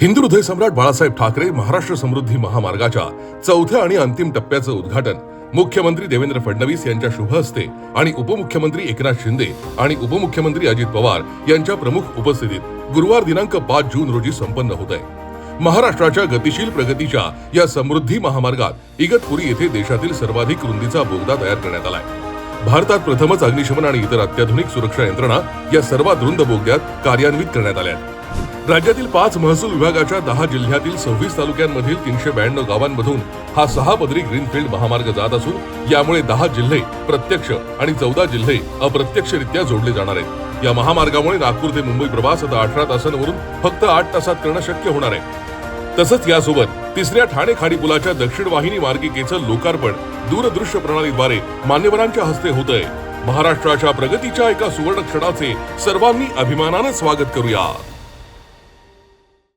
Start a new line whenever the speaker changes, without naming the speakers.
हिंदू हृदय सम्राट बाळासाहेब ठाकरे महाराष्ट्र समृद्धी महामार्गाच्या चौथ्या आणि अंतिम टप्प्याचं उद्घाटन मुख्यमंत्री देवेंद्र फडणवीस यांच्या शुभ हस्ते आणि उपमुख्यमंत्री एकनाथ शिंदे आणि उपमुख्यमंत्री अजित पवार यांच्या प्रमुख उपस्थितीत गुरुवार दिनांक पाच जून रोजी संपन्न होत आहे महाराष्ट्राच्या गतिशील प्रगतीच्या या समृद्धी महामार्गात इगतपुरी येथे देशातील सर्वाधिक रुंदीचा बोगदा तयार करण्यात आलाय भारतात प्रथमच अग्निशमन आणि इतर अत्याधुनिक सुरक्षा यंत्रणा या सर्वात रुंद बोगद्यात कार्यान्वित करण्यात आल्या आहेत. राज्यातील पाच महसूल विभागाच्या दहा जिल्ह्यातील सव्वीस तालुक्यांमधील तीनशे ब्याण्णव गावांमधून हा सहा पदरी ग्रीनफील्ड महामार्ग जात असून यामुळे दहा जिल्हे प्रत्यक्ष आणि चौदा जिल्हे अप्रत्यक्षरित्या जोडले जाणार आहेत. या महामार्गामुळे नागपूर ते मुंबई प्रवास आता अठरा तासांवरून फक्त आठ तासात करणं शक्य होणार आहे. तसंच यासोबत तिसऱ्या ठाणे खाडी पुलाच्या दक्षिण वाहिनी मार्गिकेचं लोकार्पण दूरदृश्य प्रणालीद्वारे मान्यवरांच्या हस्ते होत आहे महाराष्ट्राच्या प्रगतीच्या एका सुवर्ण क्षणाचे सर्वांनी अभिमानानं स्वागत करूया.